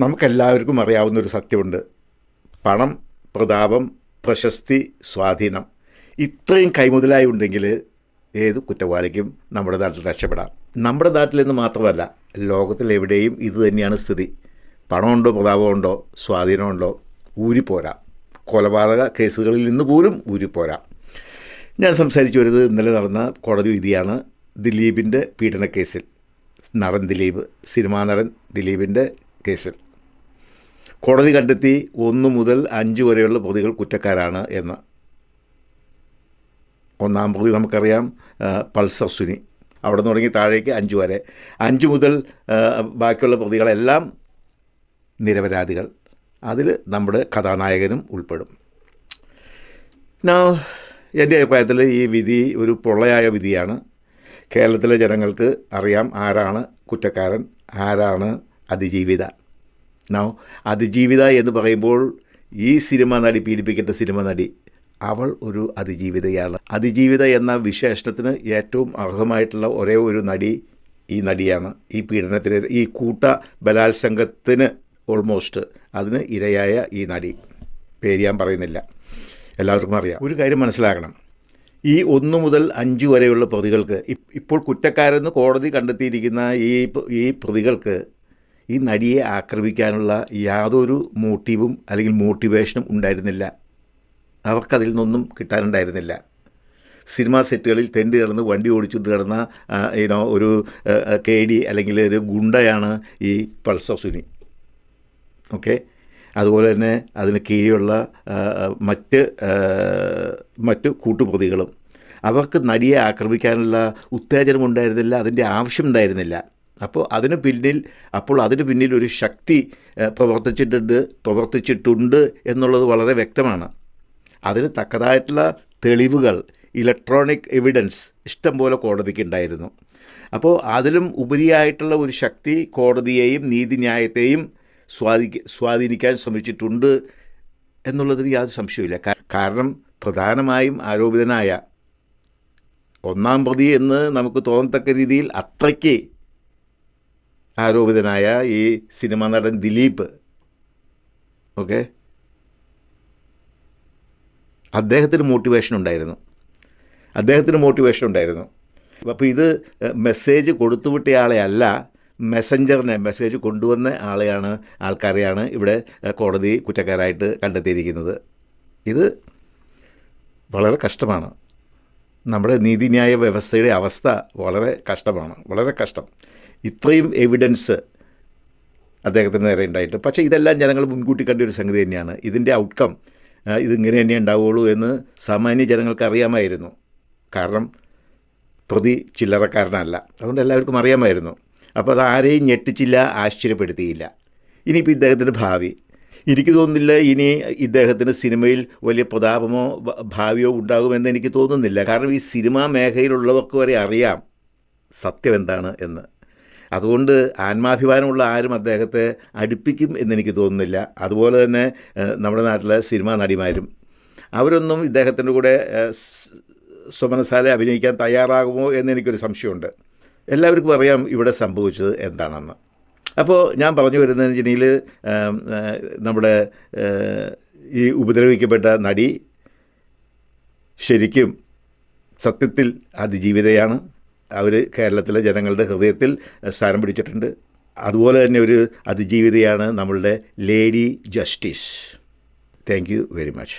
നമുക്കെല്ലാവർക്കും അറിയാവുന്ന ഒരു സത്യമുണ്ട്. പണം പ്രതാപം പ്രശസ്തി സ്വാധീനം ഇത്രയും കൈമുതലായി ഉണ്ടെങ്കിൽ ഏത് കുറ്റവാളിക്കും നമ്മുടെ നാട്ടിൽ രക്ഷപ്പെടാം. നമ്മുടെ നാട്ടിൽ നിന്ന് മാത്രമല്ല ലോകത്തിലെവിടെയും ഇത് തന്നെയാണ് സ്ഥിതി. പണമുണ്ടോ പ്രതാപമുണ്ടോ സ്വാധീനമുണ്ടോ ഊരിപ്പോരാ. കൊലപാതക കേസുകളിൽ നിന്ന് പോലും ഊരിപ്പോരാ. ഞാൻ സംസാരിച്ചു വരുന്നത് ഇന്നലെ നടന്ന കോടതി വിധിയാണ് ദിലീപിന്റെ പീഡനക്കേസിൽ. നടൻ ദിലീപ് സിനിമാ നടൻ ദിലീപിന്റെ കേസിൽ. കോടതി കണ്ടെത്തി ഒന്ന് മുതൽ അഞ്ച് വരെയുള്ള പ്രതികൾ കുറ്റക്കാരാണ് എന്ന് ഒന്നാം പ്രതി നമുക്കറിയാം പൾസർ സുനി. അവിടെ നിന്ന് തുടങ്ങി താഴേക്ക് അഞ്ച് വരെ. അഞ്ച് മുതൽ ബാക്കിയുള്ള പ്രതികളെല്ലാം നിരപരാധികൾ. അതിൽ നമ്മുടെ കഥാനായകനും ഉൾപ്പെടും. എന്റെ അഭിപ്രായത്തിൽ ഈ വിധി ഒരു പൊള്ളയായ വിധിയാണ്. കേരളത്തിലെ ജനങ്ങൾക്ക് അറിയാം ആരാണ് കുറ്റക്കാരൻ ആരാണ് അതിജീവിത. നോ അതിജീവിത എന്ന് പറയുമ്പോൾ ഈ സിനിമ നടി പീഡിപ്പിക്കേണ്ട സിനിമ നടി അവൾ ഒരു അതിജീവിതയാണ്. അതിജീവിത എന്ന വിശേഷണത്തിന് ഏറ്റവും അർഹമായിട്ടുള്ള ഒരേ ഒരു നടി ഈ നടിയാണ്. ഈ പീഡനത്തിന് ഈ കൂട്ട ബലാത്സംഗത്തിന് ഓൾമോസ്റ്റ് അതിന് ഇരയായ ഈ നടി. പേര് ഞാൻ പറയുന്നില്ല. എല്ലാവർക്കും അറിയാം. ഒരു കാര്യം മനസ്സിലാക്കണം. ഈ ഒന്ന് മുതൽ അഞ്ച് വരെയുള്ള പ്രതികൾക്ക് ഇപ്പോൾ കുറ്റക്കാരെന്ന് കോടതി കണ്ടെത്തിയിരിക്കുന്ന ഈ ഈ പ്രതികൾക്ക് ഈ നടിയെ ആക്രമിക്കാനുള്ള യാതൊരു മോട്ടീവും അല്ലെങ്കിൽ മോട്ടിവേഷനും ഉണ്ടായിരുന്നില്ല. അവർക്കതിൽ നിന്നൊന്നും കിട്ടാനുണ്ടായിരുന്നില്ല. സിനിമാ സെറ്റുകളിൽ തെണ്ടി കിടന്ന് വണ്ടി ഓടിച്ചുകൊണ്ട് കിടന്ന ഇനോ ഒരു കെ ഡി അല്ലെങ്കിൽ ഒരു ഗുണ്ടയാണ് ഈ പൾസർ സുനി ഓക്കെ അതുപോലെ തന്നെ അതിന് കീഴിലുള്ള മറ്റ് മറ്റ് കൂട്ടുപ്രതികളും. അവർക്ക് നടിയെ ആക്രമിക്കാനുള്ള ഉത്തേജനം ഉണ്ടായിരുന്നില്ല അതിന്റെ ആവശ്യം ഉണ്ടായിരുന്നില്ല. അപ്പോൾ അതിന് പിന്നിൽ അപ്പോൾ അതിന് പിന്നിൽ ഒരു ശക്തി പ്രവർത്തിച്ചിട്ടുണ്ട് പ്രവർത്തിച്ചിട്ടുണ്ട് എന്നുള്ളത് വളരെ വ്യക്തമാണ്. അതിന് തക്കതായിട്ടുള്ള തെളിവുകൾ ഇലക്ട്രോണിക് എവിഡൻസ് ഇഷ്ടം പോലെ കോടതിക്ക് ഉണ്ടായിരുന്നു. അപ്പോൾ അതിലും ഉപരിയായിട്ടുള്ള ഒരു ശക്തി കോടതിയെയും നീതിന്യായത്തെയും സ്വാധീ സ്വാധീനിക്കാൻ ശ്രമിച്ചിട്ടുണ്ട് എന്നുള്ളതിൽ യാതൊരു സംശയമില്ല കാരണം പ്രധാനമായും ആരോപിതനായ ഒന്നാം പ്രതി എന്ന് നമുക്ക് തോന്നത്തക്ക രീതിയിൽ അത്രയ്ക്ക് ആരോപിതനായ ഈ സിനിമാ നടൻ ദിലീപ്. ഓക്കെ? അദ്ദേഹത്തിന് മോട്ടിവേഷൻ ഉണ്ടായിരുന്നു. അദ്ദേഹത്തിന് മോട്ടിവേഷൻ ഉണ്ടായിരുന്നു. അപ്പോൾ ഇത് മെസ്സേജ് കൊടുത്തുവിട്ടയാളെ അല്ല മെസ്സഞ്ചറിനെ മെസ്സേജ് കൊണ്ടുവന്ന ആളെയാണ് ആൾക്കാരെയാണ് ഇവിടെ കോടതി കുറ്റക്കാരായിട്ട് കണ്ടെത്തിയിരിക്കുന്നത്. ഇത് വളരെ കഷ്ടമാണ്. നമ്മുടെ നീതിന്യായ വ്യവസ്ഥയുടെ അവസ്ഥ വളരെ കഷ്ടമാണ് വളരെ കഷ്ടം. ഇത്രയും എവിഡൻസ് അദ്ദേഹത്തിന് നേരെ ഉണ്ടായിട്ട്. പക്ഷേ ഇതെല്ലാം ജനങ്ങൾ മുൻകൂട്ടി കണ്ട ഒരു സംഗതി തന്നെയാണ്. ഇതിന്റെ ഔട്ട്കം ഇതിങ്ങനെ തന്നെ ഉണ്ടാവുകയുള്ളൂ എന്ന് സാമാന്യ ജനങ്ങൾക്ക് അറിയാമായിരുന്നു. കാരണം പ്രതി ചില്ലറക്കാരനല്ല. അതുകൊണ്ട് എല്ലാവർക്കും അറിയാമായിരുന്നു. അപ്പോൾ അത് ആരെയും ഞെട്ടിച്ചില്ല ആശ്ചര്യപ്പെടുത്തിയില്ല. ഇനിയിപ്പോൾ ഇദ്ദേഹത്തിന്റെ ഭാവി. എനിക്ക് തോന്നുന്നില്ല ഇനി ഇദ്ദേഹത്തിന് സിനിമയിൽ വലിയ പ്രതാപമോ ഭാവിയോ ഉണ്ടാകുമെന്ന് എനിക്ക് തോന്നുന്നില്ല. കാരണം ഈ സിനിമാ മേഖലയിലുള്ളവർക്ക് വരെ അറിയാം സത്യം എന്താണ് എന്ന്. അതുകൊണ്ട് ആത്മാഭിമാനമുള്ള ആരും അദ്ദേഹത്തെ അടുപ്പിക്കും എന്നെനിക്ക് തോന്നുന്നില്ല. അതുപോലെ തന്നെ നമ്മുടെ നാട്ടിലെ സിനിമാ നടിമാരും അവരൊന്നും ഇദ്ദേഹത്തിന്റെ കൂടെ സ്വമനസാലെ അഭിനയിക്കാൻ തയ്യാറാകുമോ എന്നെനിക്കൊരു സംശയമുണ്ട്. എല്ലാവർക്കും അറിയാം ഇവിടെ സംഭവിച്ചത് എന്താണെന്ന്. അപ്പോൾ ഞാൻ പറഞ്ഞു വരുന്നതെന്ന് വെച്ചിട്ടുണ്ടെങ്കിൽ നമ്മുടെ ഈ ഉപദ്രവിക്കപ്പെട്ട നടി ശരിക്കും സത്യത്തിൽ അതിജീവിതയാണ്. അവർ കേരളത്തിലെ ജനങ്ങളുടെ ഹൃദയത്തിൽ സ്ഥാനം പിടിച്ചിട്ടുണ്ട്. അതുപോലെ തന്നെ ഒരു അതിജീവിതയാണ് നമ്മളുടെ lady justice. Thank you very much.